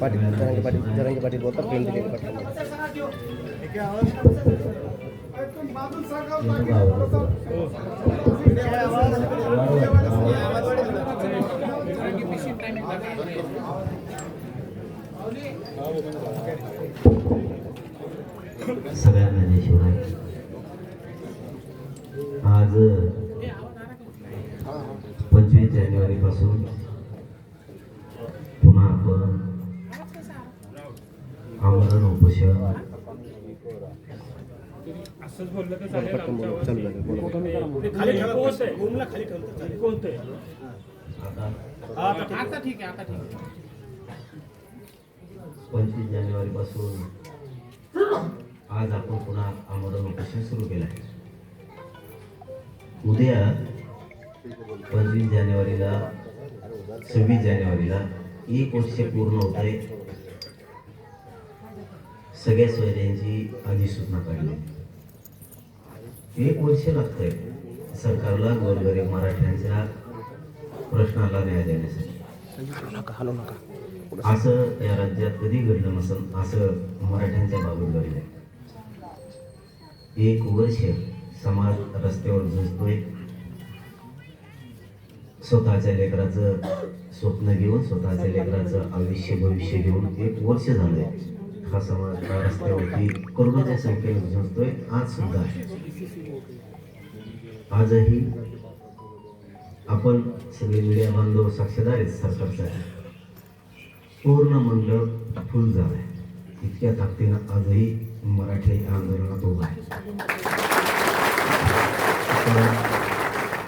पाटील जरांगे पाटील जरांगे पाटील बोलतात प्रेम दिलेले पाटील सगळ्यांना जय शिवराय आज पंचवीस जानेवारी पासून आज आपण पुन्हा आमरण उपोषण सुरू केलं आहे. उद्या पंचवीस जानेवारीला सव्वीस जानेवारीला एक वर्ष पूर्ण होत. आहे सगळ्या सोयऱ्यांची अधिसूचना काढली. एक वर्ष लागतंय सरकारला गोरगरीब मराठ्यांच्या प्रश्नाला न्याय देण्यासाठी. असं या राज्यात कधी घडलं नसेल असं मराठ्यांच्या बाबत घडलंय. एक वर्ष समाज रस्त्यावर झुजतोय. स्वतःच्या लेकराचं स्वप्न घेऊन स्वतःच्या लेकराचं आयुष्य भविष्य घेऊन एक वर्ष झालंय. हा समाज रस्त्यावरती करोडोच्या संख्येने झुजतोय आज सुद्धा. आजही आपण सगळे मीडिया बांधव साक्षीदार आहेत सरकारचा पूर्ण मंडळ फुल झालाय. इतक्या ताकदीनं आजही मराठी आंदोलनात उभा आहे.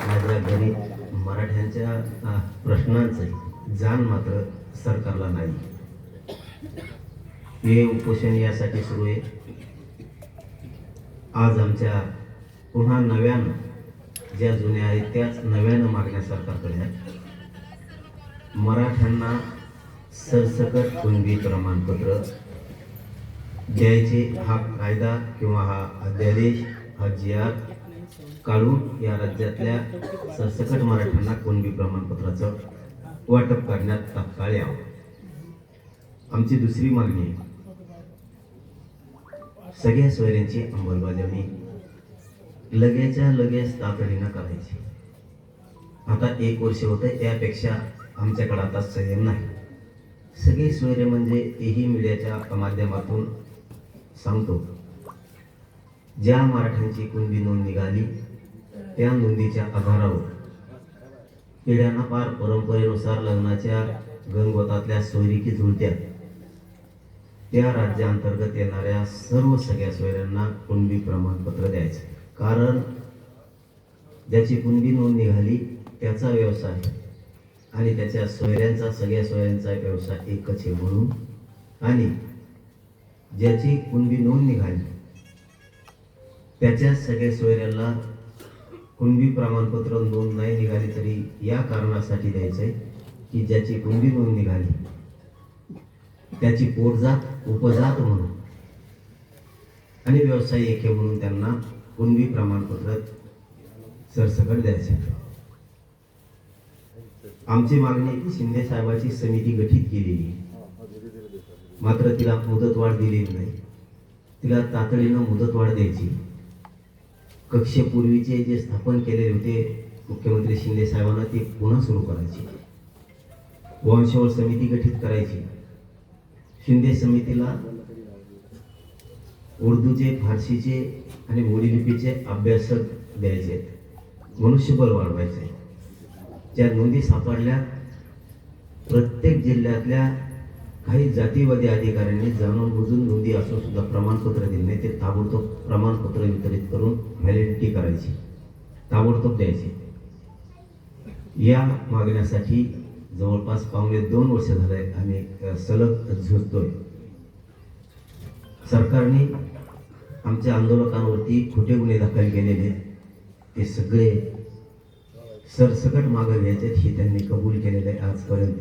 माझ्या घरी मराठ्यांच्या प्रश्नांचे प्रश्नांचं जाण मात्र सरकारला नाही. हे उपोषण यासाठी सुरू आहे. आज आमच्या पुन्हा नव्यानं ज्या जुन्या आहेत त्याच नव्यानं मागण्या सरकारकडे आहेत. मराठ्यांना सरसकट कुणबी प्रमाणपत्र द्यायचे हा कायदा किंवा हा अध्यादेश हा जी आर काढून या राज्यातल्या सरसकट मराठ्यांना कुणबी प्रमाणपत्राचं वाटप करण्यात तात्काळ यावं. आमची दुसरी मागणी आहे. सगळ्या सोयऱ्यांची अंमलबजावणी. लगेच्या लगेच तातडीनं करायची. आता एक वर्ष होतं यापेक्षा आमच्याकडे आता संयम नाही. सगळे सोयरे म्हणजे तेही मीडियाच्या माध्यमातून सांगतो. ज्या मराठ्यांची कुणबी नोंद निघाली त्या नोंदीच्या आधारावर. पिढ्यांना पार परंपरेनुसार लग्नाच्या गणगोतातल्या सोयरिकी जुळत्या. त्या राज्याअंतर्गत येणाऱ्या सर्व सगळ्या सोयऱ्यांना कुणबी प्रमाणपत्र द्यायचं. कारण ज्याची कुणबी नोंद निघाली त्याचा व्यवसाय आणि त्याच्या सोयऱ्यांचा सगळ्या सोयऱ्यांचा व्यवसाय एकच आहे म्हणून. आणि ज्याची कुणबी नोंद निघाली त्याच्या सगळ्या सोयऱ्यांना कुणबी प्रमाणपत्र नोंद नाही निघाली तरी या कारणासाठी द्यायचं आहे की ज्याची कुणबी नोंद निघाली त्याची पोटजात उपजात म्हणून. आणि व्यवसाय हे म्हणून त्यांना कुणबी प्रमाणपत्र सरसकट द्यायचे आमची मागणी शिंदे साहेबाची समिती गठीत केलेली मात्र तिला मुदतवाढ दिलेली नाही. तिला तातडीनं मुदतवाढ द्यायची कक्षेपूर्वीचे जे स्थापन केलेले होते मुख्यमंत्री शिंदे साहेबांना ते पुन्हा सुरू करायची. वंशावळ समिती गठीत करायची. शिंदे समितीला उर्दूचे फारसीचे आणि बोली लिपीचे अभ्यासक द्यायचे आहेत. मनुष्यबळ वाढवायचे ज्या नोंदी सापडल्या प्रत्येक जिल्ह्यातल्या काही जातीवादी अधिकाऱ्यांनी जाणून बुजून नोंदी असून सुद्धा प्रमाणपत्र दिले नाही. ते ताबडतोब प्रमाणपत्र वितरित करून व्हॅलिडिटी करायची ताबडतोब द्यायची. या मागण्यासाठी जवळपास पावणे दोन वर्ष झाले आम्ही सलग झुजतोय सरकारने आमच्या आंदोलकांवरती खोटे गुन्हे दाखल केलेले ते सगळे सरसकट मागं घ्यायचे हे त्यांनी कबूल केलेलं आहे आजपर्यंत.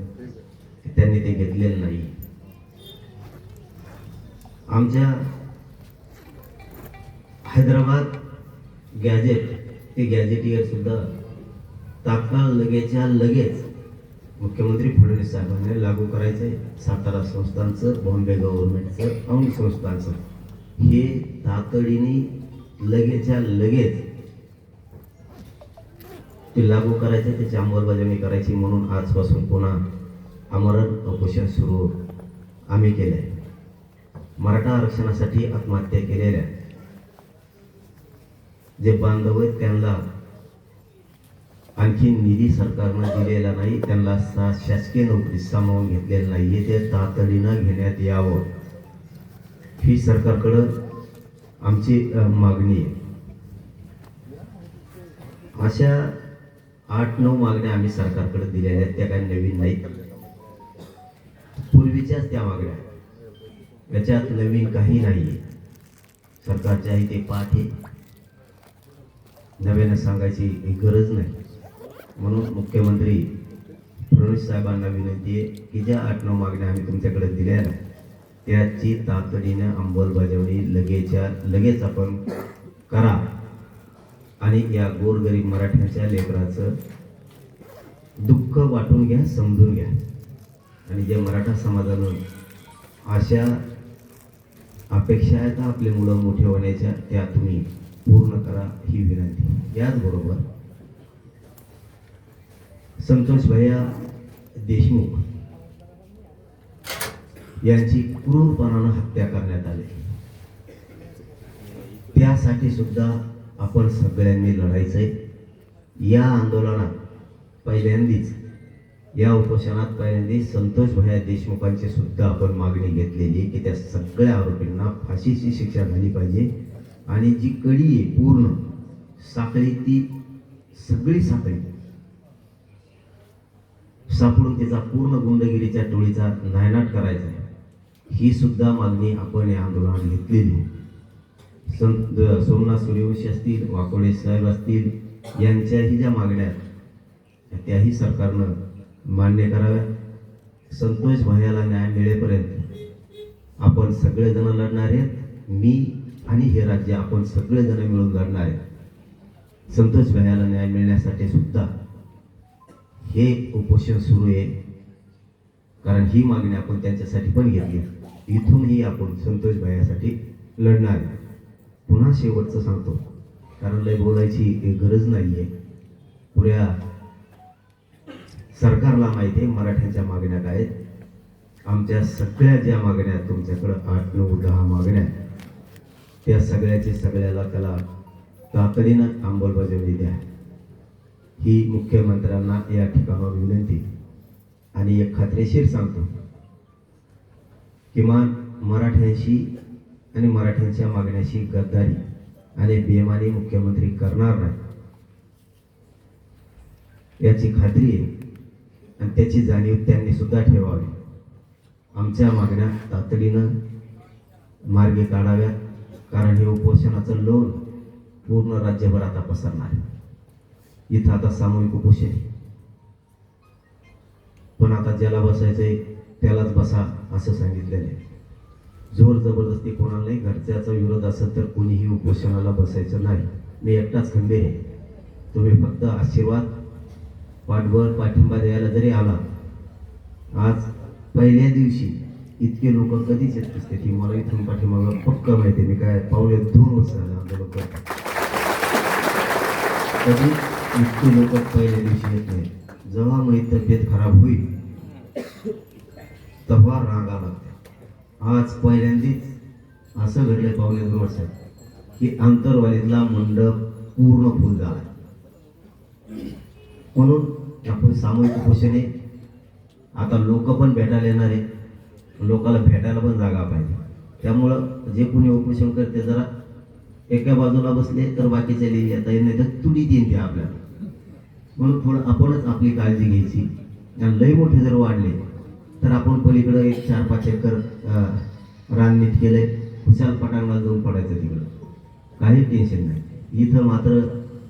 त्यांनी ते घेतलेलं नाही. आमच्या हैदराबाद गॅजेट ते गॅजेटियर सुद्धा तात्काळ लगेच्या लगेच मुख्यमंत्री फडणवीस साहेबांनी लागू करायचं आहे सातारा संस्थांचं बॉम्बे गव्हर्नमेंटचं औंध संस्थांचं. हे तातडीने लगेचच्या लगेच ते लागू करायचं त्याची अंमलबजावणी करायची म्हणून आजपासून पुन्हा आमरण उपोषण सुरू आम्ही केलं आहे मराठा आरक्षणासाठी आत्महत्या केलेल्या जे बांधव आहेत त्यांना आणखी निधी सरकारनं दिलेला नाही त्यांना सा शासकीय नोकरी सामावून घेतलेलं नाही हे ते तातडीनं घेण्यात यावं. ही सरकारकडं आमची मागणी आहे. अशा आठ नऊ मागण्या आम्ही सरकारकडे दिलेल्या आहेत त्या काही नवीन नाहीत. पूर्वीच्याच त्या मागण्या याच्यात नवीन काही नाही सरकारच्या ते पाठ आहे नव्यानं सांगायची गरज नाही. म्हणून मुख्यमंत्री फडणवीस साहेबांना विनंती आहे की ज्या आठ नऊ मागण्या आम्ही तुमच्याकडे दिल्या त्याची तातडीनं अंमलबजावणी लगेच्या लगेच आपण करा. आणि या गोरगरीब मराठ्यांच्या लेकराचं दुःख वाटून घ्या समजून घ्या. आणि जे मराठा समाजानं अशा अपेक्षा आहेत आपले मुलं मोठे होण्याच्या त्या तुम्ही पूर्ण करा ही विनंती. याचबरोबर संतोष भैया देशमुख यांची क्रूरपणानं हत्या करण्यात आली. त्यासाठी सुद्धा आपण सगळ्यांनी लढायचंय. या आंदोलनात पहिल्यांदीच या उपोषणात पहिल्यांदी संतोष भैया देशमुखांची सुद्धा आपण मागणी घेतलेली की त्या सगळ्या आरोपींना फाशीची शिक्षा झाली पाहिजे. आणि जी कडी आहे पूर्ण साखळी ती सगळी साखळी सापडून तिचा पूर्ण गुंडगिरीच्या टोळीचा नायनाट करायचा आहे. ही सुद्धा मागणी आपण या आंदोलनात घेतलेली संत सोमनाथ सूर्यवंशी असतील वाकोडे साहेब असतील यांच्याही ज्या मागण्या त्याही सरकारनं मान्य कराव्या. संतोष भैयाला न्याय मिळेपर्यंत आपण सगळेजण लढणार आहेत. मी आणि हे राज्य आपण सगळेजण मिळून लढणार आहेत. संतोष भैयाला न्याय मिळण्यासाठी सुद्धा हे उपोषण सुरू आहे. कारण ही मागणी आपण त्यांच्यासाठी पण घेतली इथूनही आपण संतोष भायासाठी लढणार आहे. पुन्हा शेवटचं सांगतो. कारण लय बोलायची गरज नाही आहे पुऱ्या सरकारला माहिती आहे मराठ्यांच्या मागण्या काय आहेत. आमच्या सगळ्या ज्या मागण्या आहेत तुमच्याकडं आठ नऊ दहा मागण्या आहेत, त्या सगळ्याचे सगळ्याला त्याला तातडीनं अंमलबजावणी द्या. ही मुख्यमंत्र्यांना या ठिकाणावर विनंती. आणि एक खात्रीशीर सांगतो. किमान मराठ्यांशी आणि मराठ्यांच्या मागण्याशी गद्दारी आणि बेमानी मुख्यमंत्री करणार नाही. याची खात्री आहे. आणि त्याची जाणीव त्यांनी सुद्धा ठेवावी. आमच्या मागण्या तातडीनं मार्गे काढाव्यात. कारण हे उपोषणाचं लोन पूर्ण राज्यभर आता पसरणार आहे. इथं आता सामूहिक उपोषण पण आता ज्याला बसायचंय त्यालाच बसा असं सांगितलेलं आहे. जोर जबरदस्ती कोणाला नाही घरच्याचा विरोध असेल तर कोणीही उपोषणाला बसायचं नाही. मी एकटाच खंबीर आहे. तुम्ही फक्त आशीर्वाद पाठबळ पाठिंबा द्यायला जरी आला आज पहिल्या दिवशी इतके लोक कधीच येत असते की मला इथून पाठीमागं पक्क माहिती आहे. मी काय पावले दोन वर्ष झाले आंदोलन करतो कधी? इतके लोक पहिल्या दिवशी येत नाही जेव्हा माझी तब्येत खराब होईल तेव्हा रागा लागते आज पहिल्यांदीच असं घडलं पाहुणे दोन वर्षात की आंतरवालीतला मंडप पूर्ण फुल झाला म्हणून आपण सामूहिक उपोषणे आता लोक पण भेटायला येणार आहे लोकाला भेटायला पण जागा पाहिजे. त्यामुळं जे कोणी उपोषण करते जरा एका बाजूला बसले तर बाकीचे लिहिले आता नाही तर तुडीत येईन ते आपल्याला. म्हणून थोडं आपणच आपली काळजी घ्यायची. आणि लई मोठे जर वाढले तर आपण पलीकडं एक चार पाच एकर राननीत केले नीट पटांगणात जाऊन पडायचं तिकडं. काही टेन्शन नाही. इथं मात्र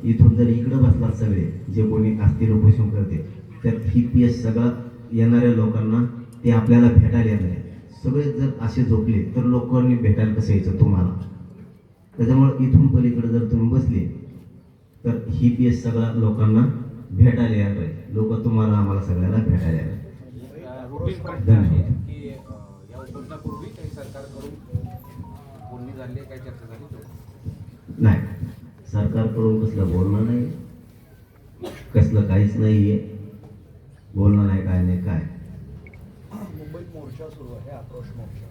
इथून जर इकडं बसलात सगळे जे कोणी असतील उपोषण करते तर ही पी एस सगळं येणाऱ्या लोकांना ते आपल्याला भेटायला येणार आहे. सगळे जर असे झोपले तर लोकांनी भेटायला कसं यायचं तुम्हाला? त्याच्यामुळं इथून पलीकडे जर तुम्ही बसले तर ही पी एस सगळ्या लोकांना भेटायला यायला पाहिजे लोक तुम्हाला आम्हाला सगळ्यांना भेटायला यायला आहे की या काही सरकारकडून बोलणी चर्चा झाली नाही. सरकारकडून कसलं बोलणं नाही. कसलं काहीच नाही आहे बोलणं नाही काय नाही काय? मुंबईत मोर्चा सुरू आहे आक्रोश मोर्चा.